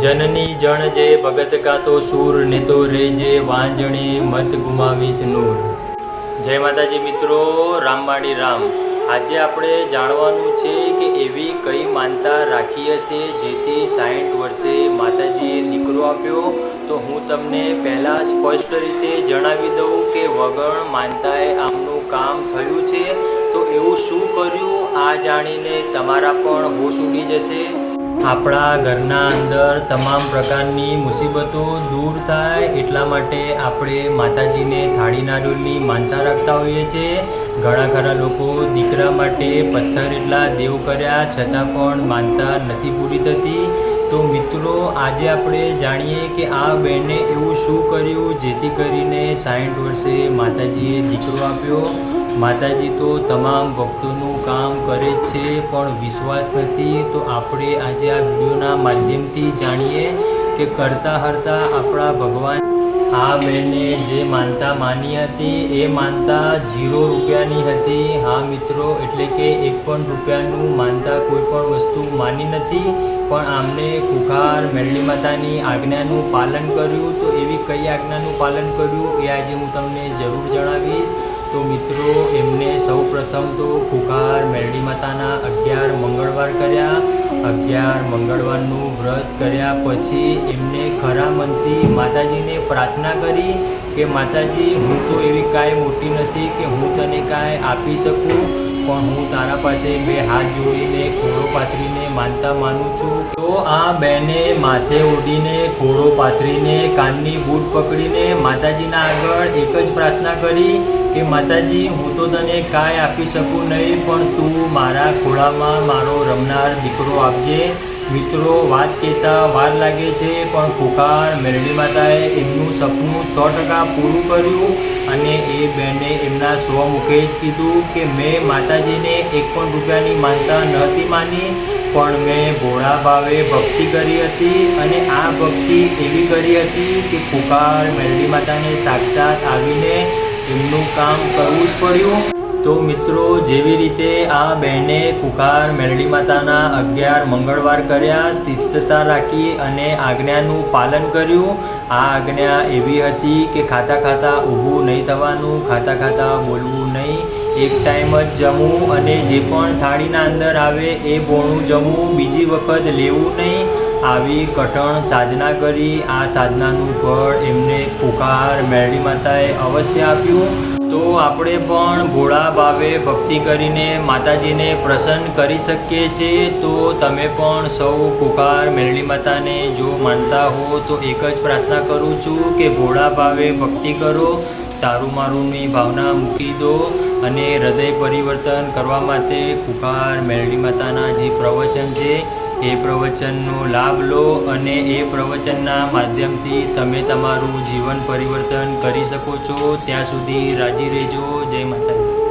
જનની જણ જે ભગત ગાતો સૂર ને તો રેજે વાંજણે મત ગુમાવીશ નૂર. જય માતાજી મિત્રો રામવાણી રામ. આજે આપણે જાણવાનું છે કે એવી કઈ માનતા રાખી હશે જેથી સાઠ વર્ષે માતાજીએ દીકરો આપ્યો. તો હું તમને પહેલાં સ્પષ્ટ રીતે જણાવી દઉં કે વગણ માનતાએ આમનું કામ થયું છે. તો એવું શું કર્યું? આ જાણીને તમારા પણ હોશ ઉડી જશે. આપણા ઘરના અંદર તમામ પ્રકારની મુસીબતો દૂર થાય એટલા માટે આપણે માતાજીને થાળી નારિયેળની માનતા રાખતા હોઈએ છીએ. ઘણા ખરા લોકો દીકરા માટે પથ્થર એટલા દેવ કર્યા છતાં પણ માનતા નથી પૂરી થતી. તો મિત્રો, આજે આપણે જાણીએ કે આ બહેને એવું શું કર્યું જેથી કરીને સાઠ વર્ષે માતાજીએ દીકરો આપ્યો. માતાજી તો તમામ ભક્તોનું કરે છે, પણ વિશ્વાસ નથી. તો આપણે આજે આ વિડીયોના માધ્યમથી જાણીએ કે કરતા હરતા આપણા ભગવાન હા મેને જે માનતા માની હતી, એ માનતા ઝીરો રૂપિયાની હતી. હા મિત્રો, એટલે કે એક પણ રૂપિયાનું માનતા કોઈ પણ વસ્તુ માની નથી. પણ આમને ખુખાર મેરડી માતાની આજ્ઞાનું પાલન કર્યું. તો એવી કઈ આજ્ઞાનું પાલન કર્યું? એ આજે હું તમને જરૂર જણાવીશ. તો મિત્રો, એમને સૌ પ્રથમ તો ફુકાર મેરડી માતાના અગિયાર મંગળવાર કર્યા. અગિયાર મંગળવારનું વ્રત કર્યા પછી એમને ખરા મનથી માતાજીને પ્રાર્થના કરી કે, માતાજી, હું તો એવી કાંઈ મોટી નથી કે હું તને કાંઈ આપી શકું, પણ હું તારા પાસે બે હાથ જોડીને પાથરીને માનતા માનું છું. તો આ બેને માથે ઓઢીને ખોળો પાથરીને, કાનની બૂટ પકડીને માતાજીના આગળ એક જ પ્રાર્થના કરી કે, માતાજી, હું તો તને કાંઈ આપી શકું નહીં, પણ તું મારા ખોળામાં મારો રમનાર દીકરો આપજે. મિત્રો, વાત કહેતા વાર લાગે છે, પણ ખોખાર મેરડી માતાએ એમનું સપનું સો ટકા પૂરું કર્યું અને એ બેને એમના સ્વ મુખે જ કીધું કે, મેં માતાજીને એક પણ રૂપિયાની માનતા નહોતી માની, પણ મેં ભોળા ભાવે ભક્તિ કરી હતી અને આ ભક્તિ એવી કરી હતી કે ખોખાર મેરડી માતાને સાક્ષાત આવીને એમનું કામ કરવું જ પડ્યું. તો મિત્રો, જેવી રીતે આ બહેને કુકાર મેરડી માતાના અગિયાર મંગળવાર કર્યા, શિસ્તતા રાખી અને આજ્ઞાનું પાલન કર્યું. આ આજ્ઞા એવી હતી કે ખાતા ખાતા ઊભું નહીં થવાનું, ખાતા ખાતા બોલવું નહીં. એક ટાઈમ જ જમવું અને જે પણ થાળીના અંદર આવે એ બોણું જમવું બીજી વખત લેવું નહીં. આવી કઠણ સાધના કરી, આ સાધનાનું ફળ એમને કુકાર મેરડી માતાએ અવશ્ય આપ્યું. તો આપણે પણ ભોળા ભાવે ભક્તિ કરીને માતાજીને પ્રસન્ન કરી શકીએ છીએ. તો તમે પણ સૌ કુકાર મેરડી માતાને જો માનતા હો, તો એક જ પ્રાર્થના કરું છું કે ભોળા ભાવે ભક્તિ કરો, તારું મારુંની ભાવના મૂકી દો અને હૃદય પરિવર્તન કરવા માટે કુકાર મેરડી માતાના જે પ્રવચન છે એ પ્રવચનનો લાભ લો અને એ પ્રવચનના માધ્યમથી તમે તમારું જીવન પરિવર્તન કરી શકો છો. ત્યાં સુધી રાજી રહેજો. જય માતાજી.